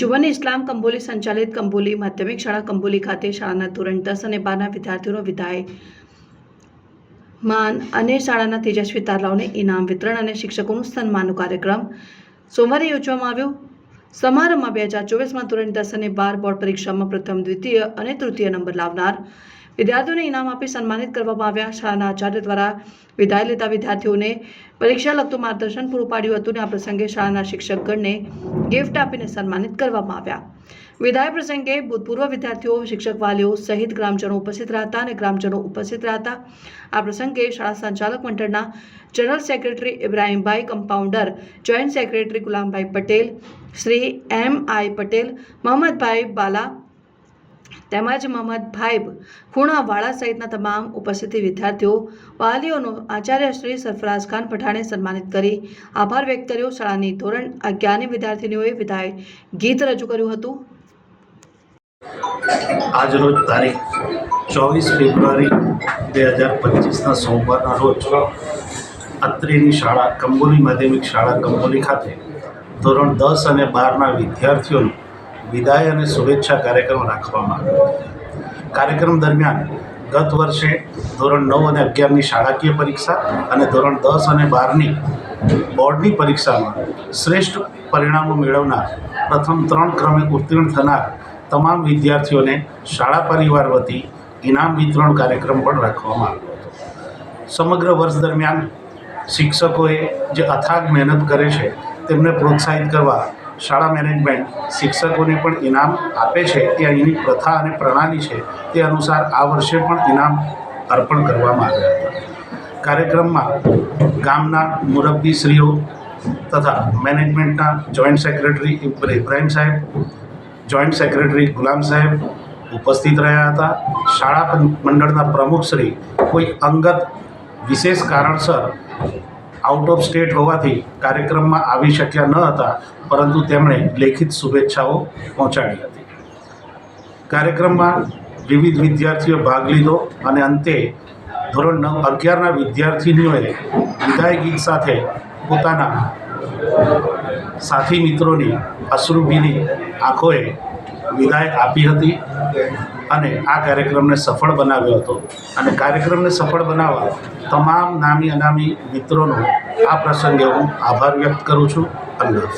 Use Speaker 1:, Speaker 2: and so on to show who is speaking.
Speaker 1: જુવાની ઇસ્લામ કંબોલી સંચાલિત કંબોલી માધ્યમિક શાળા કંબોલી ખાતે શાળાના ધોરણ દસ અને બારના વિદ્યાર્થીઓનો વિદાય. માન અને શાળાના તેજસ્વી તારાઓને ઇનામ વિતરણ અને શિક્ષકોનું સન્માનનો કાર્યક્રમ સોમવારે યોજવામાં આવ્યો. સમારંભમાં બે હજાર ચોવીસમાં ધોરણ દસ અને બાર બોર્ડ પરીક્ષામાં પ્રથમ, દ્વિતીય અને તૃતીય નંબર લાવનાર વિદ્યાર્થીઓને ઇનામ આપી સન્માનિત કરવામાં આવ્યા. શાળાના આચાર્ય દ્વારા વિદાય લેતા વિદ્યાર્થીઓને પરીક્ષા લગતું માર્ગદર્શન પૂરું પાડ્યું હતું અને આ પ્રસંગે શાળાના શિક્ષકગણને ગિફ્ટ આપીને સન્માનિત કરવામાં આવ્યા. વિદાય પ્રસંગે ભૂતપૂર્વ વિદ્યાર્થીઓ શિક્ષક વાલીઓ સહિત ગ્રામજનો ઉપસ્થિત રહ્યા હતા અને ગ્રામજનો ઉપસ્થિત રહ્યા હતા આ પ્રસંગે શાળા સંચાલક મંડળના general secretary Ibrahimbhai compounder joint secretary Gulambhai Patel, Shri M I Patel, Mohammadbhai Bala તેમજ મોહમ્મદ ભાઈબ ખૂણાવાળા સહિતના તમામ ઉપસ્થિત વિદ્યાર્થીઓ, વાલીઓનો આચાર્ય શ્રી સરફરાજ ખાન પઠાણે સન્માનિત કરી આભાર વ્યક્ત કર્યો. શાળાની ધોરણ અગિયારની વિદ્યાર્થીનીઓએ વિદાય ગીત રજૂ કર્યું હતું.
Speaker 2: આજરોજ તારીખ ચોવીસ ફેબ્રુઆરી બે હજાર પચીસના સોમવારના રોજ અત્રેની શાળા કંબોલી માધ્યમિક શાળા કંબોલી ખાતે ધોરણ દસ અને બારના વિદ્યાર્થીઓનો વિદાય અને શુભેચ્છા કાર્યક્રમ રાખવામાં આવ્યો કાર્યક્રમ દરમિયાન ગત વર્ષે ધોરણ નવ અને અગિયારની શાળાકીય પરીક્ષા અને ધોરણ દસ અને બારની બોર્ડની પરીક્ષામાં શ્રેષ્ઠ પરિણામો મેળવનાર પ્રથમ ત્રણ ક્રમે ઉત્તીર્ણ થનાર તમામ વિદ્યાર્થીઓને શાળા પરિવાર વતી ઇનામ વિતરણ કાર્યક્રમ પણ રાખવામાં આવ્યો હતો. સમગ્ર વર્ષ દરમિયાન શિક્ષકોએ જે અથાગ મહેનત કરે છે તેમને પ્રોત્સાહિત કરવા શાળા મેનેજમેન્ટ શિક્ષકોને પણ ઇનામ આપે છે. તે અહીંની પ્રથા અને પ્રણાલી છે. તે અનુસાર આ વર્ષે પણ ઇનામ અર્પણ કરવામાં આવ્યા હતા. કાર્યક્રમમાં ગામના મુરબ્બીશ્રીઓ તથા મેનેજમેન્ટના જોઈન્ટ સેક્રેટરી ઇબ્રાહિમ સાહેબ, જોઈન્ટ સેક્રેટરી ગુલામ સાહેબ ઉપસ્થિત રહ્યા હતા. શાળા મંડળના પ્રમુખશ્રી કોઈ અંગત વિશેષ કારણસર આઉટ ઓફ સ્ટેટ હોવાથી કાર્યક્રમમાં આવી શક્યા ન હતા, પરંતુ તેમણે લેખિત શુભેચ્છાઓ પહોંચાડી હતી. કાર્યક્રમમાં વિવિધ વિદ્યાર્થીઓ ભાગ લીધો અને અંતે ધોરણ નવ અગિયારના વિદ્યાર્થીનીઓએ વિદાય ગીત સાથે પોતાના સાથી મિત્રોની અશ્રુભીની આંખોએ વિદાય આપી હતી અને આ કાર્યક્રમને સફળ બનાવ્યો હતો. અને કાર્યક્રમને સફળ બનાવવા તમામ નામી અનામી મિત્રોનો આ પ્રસંગે હું આભાર વ્યક્ત કરું છું. અલ્લાહ